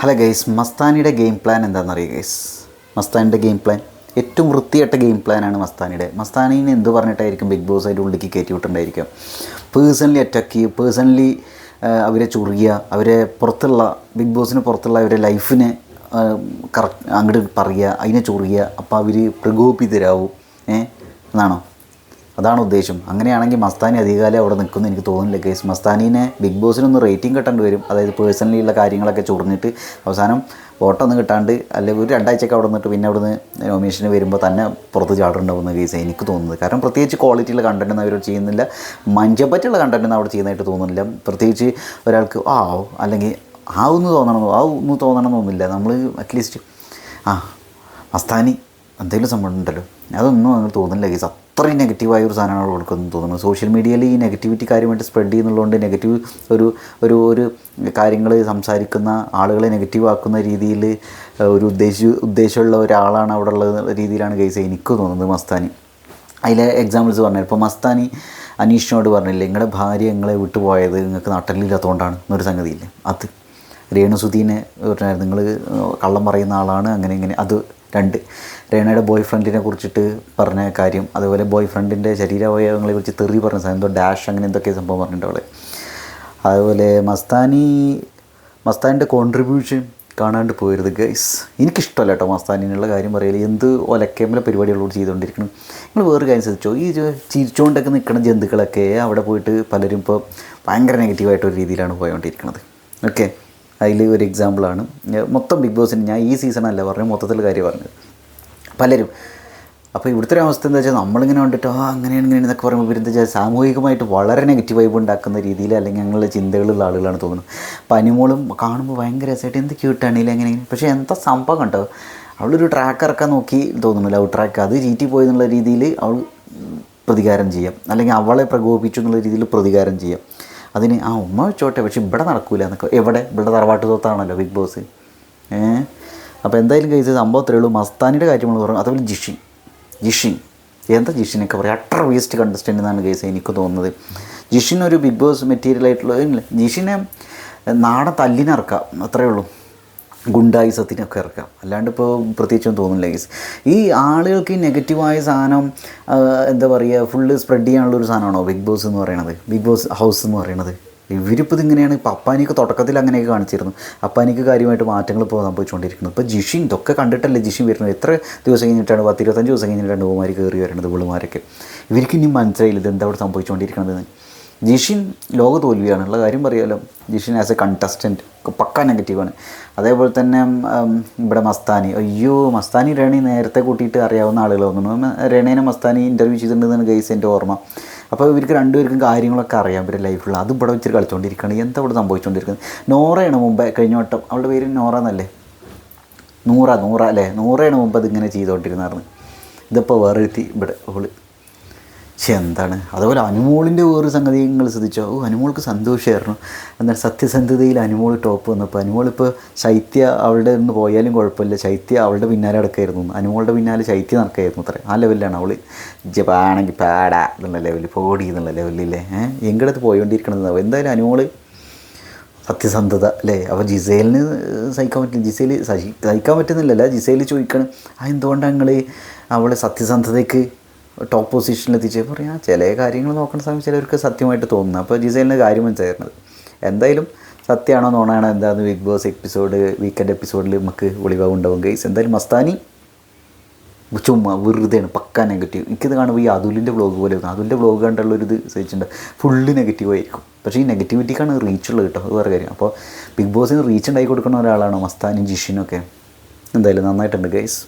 Hello guys മസ്താനിയുടെ game plan എന്താണെന്ന് അറിയുക ഗൈസ്? മസ്താനിയുടെ ഗെയിം പ്ലാൻ. ഏറ്റവും വൃത്തിയായിട്ട ഗെയിം പ്ലാനാണ് മസ്താനിയുടെ. മസ്താനിനെ എന്ത് പറഞ്ഞിട്ടായിരിക്കും ബിഗ് ബോസ് അതിന്റെ ഉള്ളിലേക്ക് കയറ്റി പേഴ്സണലി അറ്റാക്ക് ചെയ്യുക പേഴ്സണലി അവരെ ചൊറിയുക അവരെ പുറത്തുള്ള ബിഗ് ബോസിന് പുറത്തുള്ള അവരെ ലൈഫിനെ കറക്റ്റ് അങ്ങോട്ട് പറയുക അതിനെ ചൊറിയുക അപ്പോൾ അവർ പ്രകോപിതരാവും. ഏ? എന്നാണോ? അതാണ് ഉദ്ദേശം. അങ്ങനെയാണെങ്കിൽ മസ്താനി അധികകാലം അവിടെ നിൽക്കുന്നു എനിക്ക് തോന്നുന്നില്ല. കേസ് മസ്താനീനെ ബിഗ് ബോസിനൊന്ന് റേറ്റിംഗ് കിട്ടേണ്ടി വരും. അതായത് പേഴ്സണലി ഉള്ള കാര്യങ്ങളൊക്കെ ചൊറിഞ്ഞിട്ട് അവസാനം വോട്ടൊന്നും കിട്ടാണ്ട് അല്ലെങ്കിൽ ഒരു രണ്ടാഴ്ചയൊക്കെ അവിടെ നിന്നിട്ട് പിന്നെ അവിടുന്ന് നോമിനേഷന് വരുമ്പോൾ തന്നെ പുറത്ത് ചാടുണ്ടാവുന്ന കേസ് എനിക്ക് തോന്നുന്നത്. കാരണം പ്രത്യേകിച്ച് ക്വാളിറ്റിയുള്ള കണ്ടന്റ് ഒന്നും അവർ ചെയ്യുന്നില്ല. മഞ്ചപ്പറ്റുള്ള കണ്ടന്റ് ഒന്നും അവിടെ ചെയ്യുന്നതായിട്ട് തോന്നുന്നില്ല. പ്രത്യേകിച്ച് ഒരാൾക്ക് ആ അല്ലെങ്കിൽ ആ ഒന്ന് തോന്നണമെന്നോ ആ ഒന്ന് തോന്നണമെന്നൊന്നുമില്ല. നമ്മൾ അറ്റ്ലീസ്റ്റ് ആ മസ്താനി എന്തെങ്കിലും സംഭവം ഉണ്ടല്ലോ. അതൊന്നും അങ്ങനെ തോന്നുന്നില്ല കേസ് അത്രയും നെഗറ്റീവായ ഒരു സാധനമാണ് കൊടുക്കുന്നത് തോന്നുന്നു. സോഷ്യൽ മീഡിയയിൽ ഈ നെഗറ്റിവിറ്റി കാര്യമായിട്ട് സ്പ്രെഡ് ചെയ്യുന്നുള്ളതുകൊണ്ട് നെഗറ്റീവ് ഒരു ഒരു ഒരു കാര്യങ്ങൾ സംസാരിക്കുന്ന ആളുകളെ നെഗറ്റീവാക്കുന്ന രീതിയിൽ ഒരു ഉദ്ദേശ ഉദ്ദേശമുള്ള ഒരാളാണ് അവിടെ ഉള്ള രീതിയിലാണ് കേസ് എനിക്ക് തോന്നുന്നത് മസ്താനി. അതിലെ എക്സാമ്പിൾസ് പറഞ്ഞു ഇപ്പോൾ മസ്താനി അനീഷിനോട് പറഞ്ഞില്ലേ നിങ്ങളുടെ ഭാര്യ നിങ്ങളെ വിട്ടു പോയത് നിങ്ങൾക്ക് നട്ടലില്ലാത്തതുകൊണ്ടാണ് എന്നൊരു സംഗതിയില്ലേ. അത് രേണുസുദീനെ പറഞ്ഞായിരുന്നു. നിങ്ങൾ കള്ളം പറയുന്ന ആളാണ് അങ്ങനെ ഇങ്ങനെ. അത് രണ്ട്. രേണയുടെ ബോയ് ഫ്രണ്ടിനെ കുറിച്ചിട്ട് പറഞ്ഞ കാര്യം അതുപോലെ ബോയ് ഫ്രണ്ടിന്റെ ശരീരാവയവങ്ങളെ കുറിച്ച് തെറി പറഞ്ഞ സാധനം എന്തോ ഡാഷ് അങ്ങനെ എന്തൊക്കെ സംഭവം പറഞ്ഞിട്ടുണ്ട് അവളെ. അതുപോലെ മസ്താനി മസ്താനിന്റെ കോൺട്രിബ്യൂഷൻ കാണാണ്ട് പോയത് ഗൈസ് എനിക്കിഷ്ടമല്ല കേട്ടോ മസ്താനിനുള്ള കാര്യം പറയൽ. എന്ത് ഒലക്കേമല പരിപാടികളോട് ചെയ്തുകൊണ്ടിരിക്കണം. നിങ്ങൾ വേറെ കാര്യം ശ്രദ്ധിച്ചോ? ഈ ചിരിച്ചുകൊണ്ടൊക്കെ നിൽക്കുന്ന ജന്തുക്കളൊക്കെ അവിടെ പോയിട്ട് പലരും ഇപ്പോൾ ഭയങ്കര നെഗറ്റീവായിട്ടൊരു രീതിയിലാണ് പോയോണ്ടിരിക്കുന്നത് ഓക്കെ അതിൽ ഒരു എക്സാമ്പിളാണ് മൊത്തം ബിഗ് ബോസിന് ഞാൻ ഈ സീസണല്ല പറഞ്ഞു മൊത്തത്തിൽ കാര്യം പറഞ്ഞത്. പലരും അപ്പോൾ ഇവിടുത്തെ ഒരു അവസ്ഥ എന്താ വെച്ചാൽ നമ്മളിങ്ങനെ കണ്ടിട്ട് ആ അങ്ങനെയാണ് ഇങ്ങനെ എന്നൊക്കെ പറയുമ്പോൾ ഇവരെന്താ വെച്ചാൽ സാമൂഹികമായിട്ട് വളരെ നെഗറ്റീവ് വൈബ് ഉണ്ടാക്കുന്ന രീതിയിൽ അല്ലെങ്കിൽ ഞങ്ങളുടെ ചിന്തകളുള്ള ആളുകളാണ് തോന്നുന്നത് അപ്പോൾ അനിമോളും കാണുമ്പോൾ ഭയങ്കര രസമായിട്ട് എന്ത് ക്യൂട്ടാണെങ്കിലും അങ്ങനെ. പക്ഷേ എന്താ സംഭവം കണ്ടോ? അവളൊരു ട്രാക്ക് ഇറക്കാൻ നോക്കി തോന്നുന്നു ലവ് ട്രാക്ക് അത് ചീറ്റി പോയി എന്നുള്ള രീതിയിൽ അവൾ പ്രതികാരം ചെയ്യാം. അല്ലെങ്കിൽ അവളെ പ്രകോപിച്ചു എന്നുള്ള രീതിയിൽ പ്രതികാരം ചെയ്യാം. അതിന് ആ ഉമ്മ വെച്ചോട്ടെ പക്ഷെ ഇവിടെ നടക്കൂല എന്നൊക്കെ. എവിടെ? ഇവിടെ തറവാട്ട് തോത്താണല്ലോ ബിഗ് ബോസ് ഏഹ് അപ്പോൾ എന്തായാലും കഴിച്ച സംഭവം അത്രയേ ഉള്ളൂ. മസ്താനിയുടെ കാര്യം നമ്മൾ പറഞ്ഞു. അതുപോലെ ജിഷി ജിഷി എന്താ ജിഷിനൊക്കെ പറയുക അട്ടർ വേസ്റ്റ് കണ്ടസ്റ്റന്റ് എന്നാണ് കേസ് എനിക്ക് തോന്നുന്നത്. ജിഷിൻ ഒരു ബിഗ് ബോസ് മെറ്റീരിയൽ ആയിട്ടുള്ള ജിഷിനെ നാടൻ തല്ലിനിറക്കാം. അത്രയേ ഉള്ളൂ. ഗുണ്ടായുസത്തിനൊക്കെ ഇറക്കാം. അല്ലാണ്ട് ഇപ്പോൾ പ്രത്യേകിച്ചൊന്നും തോന്നുന്നില്ല ഗൈസ് ഈ ആളുകൾക്ക് ഈ നെഗറ്റീവായ സാധനം എന്താ പറയുക ഫുള്ള് സ്പ്രെഡ് ചെയ്യാനുള്ള ഒരു സാധനമാണോ? ബിഗ് ബോസ് എന്ന് പറയണത്. ബിഗ് ബോസ് ഹൗസ് എന്ന് പറയണത്. ഇവരിപ്പോൾ ഇതിങ്ങനെയാണ് ഇപ്പോൾ അപ്പാനിക്ക് തുടക്കത്തിൽ അങ്ങനെയൊക്കെ കാണിച്ചിരുന്നു. അപ്പാനിക്ക് കാര്യമായിട്ട് മാറ്റങ്ങൾ ഇപ്പോൾ സംഭവിച്ചുകൊണ്ടിരിക്കുന്നത് ഇപ്പോൾ ജിഷിൻ ഇതൊക്കെ കണ്ടിട്ടല്ലേ ജിഷിൻ വരുന്നത്? എത്ര ദിവസം കഴിഞ്ഞിട്ടാണ്? പത്ത് ഇരുപത്തഞ്ച് ദിവസം കഴിഞ്ഞിട്ടാണ് ഉമാർ കയറി വരുന്നത് ഉള്ളുമാരൊക്കെ ഇവർക്ക് ഇനി മനസ്സിലായില്ല ഇത് എന്താ അവിടെ സംഭവിച്ചുകൊണ്ടിരിക്കുന്നത് ജിഷിൻ ലോക തോൽവിയാണുള്ള കാര്യം പറയാമല്ലോ ജിഷിൻ ആസ് എ കണ്ടസ്റ്റന്റ് പക്ക നെഗറ്റീവാണ് അതേപോലെ തന്നെ ഇവിടെ മസ്താനി. അയ്യോ മസ്താനി രേണി നേരത്തെ കൂട്ടിയിട്ട് അറിയാവുന്ന ആളുകൾ തോന്നുന്നു രേണേനെ മസ്താനി ഇന്റർവ്യൂ ചെയ്തിട്ടുണ്ടെന്നാണ് ഗൈസ് എന്റെ ഓർമ്മ. അപ്പോൾ ഇവർക്ക് രണ്ടുപേർക്കും കാര്യങ്ങളൊക്കെ അറിയാം ഇവരുടെ ലൈഫിലുള്ള അത് ഇവിടെ വെച്ചിട്ട് കളിച്ചുകൊണ്ടിരിക്കുകയാണ് എന്താ ഇവിടെ സംഭവിച്ചുകൊണ്ടിരിക്കുന്നത് നോറയാണ് മുമ്പ് കഴിഞ്ഞ വട്ടം. അവളുടെ പേര് നോറ എന്നല്ലേ നൂറ നൂറ അല്ലേ? നൂറയാണ് മുമ്പ് അതിങ്ങനെ ചെയ്തുകൊണ്ടിരുന്നായിരുന്നു ഇതിപ്പോൾ വേറെ ഇവിടെ ഓൾ എന്താണ്? അതുപോലെ അനുമോളിന്റെ വേറൊരു സംഗതി നിങ്ങൾ ശ്രദ്ധിച്ചോ? ഓ അനുമോൾക്ക് സന്തോഷമായിരുന്നു എന്നാൽ സത്യസന്ധതയിൽ അനുമോൾ ടോപ്പ് വന്നപ്പോൾ അനുമോളിപ്പോൾ ശൈത്യ അവളുടെ നിന്ന് പോയാലും കുഴപ്പമില്ല. ശൈത്യ അവളുടെ പിന്നാലെ നടക്കായിരുന്നു. അനുമോളുടെ പിന്നാലെ ശൈത്യ നടക്കായിരുന്നു അത്ര. ആ ലെവലിലാണ് അവൾ ജപ്പാണെങ്കിൽ പാടാ എന്നുള്ള ലെവലിൽ പോടി എന്നുള്ള ലെവലില്ലേ ഏഹ് എങ്കിടത്ത് പോയിക്കൊണ്ടിരിക്കണത് എന്തായാലും അനുമോൾ സത്യസന്ധത അല്ലേ? അപ്പോൾ ജിസേലിന് സഹിക്കാൻ പറ്റില്ല. ജിസേൽ സഹി സഹിക്കാൻ പറ്റുന്നില്ലല്ല. ജിസേൽ ചോദിക്കണം ആ എന്തുകൊണ്ടാണ് നിങ്ങൾ അവളെ സത്യസന്ധതയ്ക്ക് ടോപ്പ് പൊസിഷനിൽ എത്തിച്ചപ്പോൾ പറയാ ചില കാര്യങ്ങൾ നോക്കുന്ന സമയം ചിലർക്ക് സത്യമായിട്ട് തോന്നുന്നു. അപ്പോൾ ജിസൈലിന് കാര്യം മനസ്സിലായിരുന്നത്. എന്തായാലും സത്യമാണോ നോണാണോ എന്താണെന്ന് ബിഗ് ബോസ് എപ്പിസോഡ് വീക്കെൻഡ് എപ്പിസോഡിൽ നമുക്ക് ഒളിവാവ് ഉണ്ടാവും. ഗൈസ് എന്തായാലും മസ്താനി ചുമ്മാ വെറുതെയാണ് പക്ക നെഗറ്റീവ് എനിക്കിത് കാണുമ്പോൾ ഈ അതുലിന്റെ വ്ളോഗ് പോലെ അതുലിന്റെ വ്ളോഗ് കണ്ടുള്ള ഒരു ഇത് സഹിച്ചിട്ടുണ്ട്. ഫുള്ള് നെഗറ്റീവ് ആയിരിക്കും. പക്ഷേ ഈ നെഗറ്റിവിറ്റിക്കാണ് റീച്ച് ഉള്ളത് കേട്ടോ അത് വേറെ കാര്യം. അപ്പോൾ ബിഗ് ബോസിന് റീച്ച് ഉണ്ടായി കൊടുക്കുന്ന ഒരാളാണ് മസ്താനും ജിഷിനും ഒക്കെ? എന്തായാലും നന്നായിട്ടുണ്ട് ഗൈസ്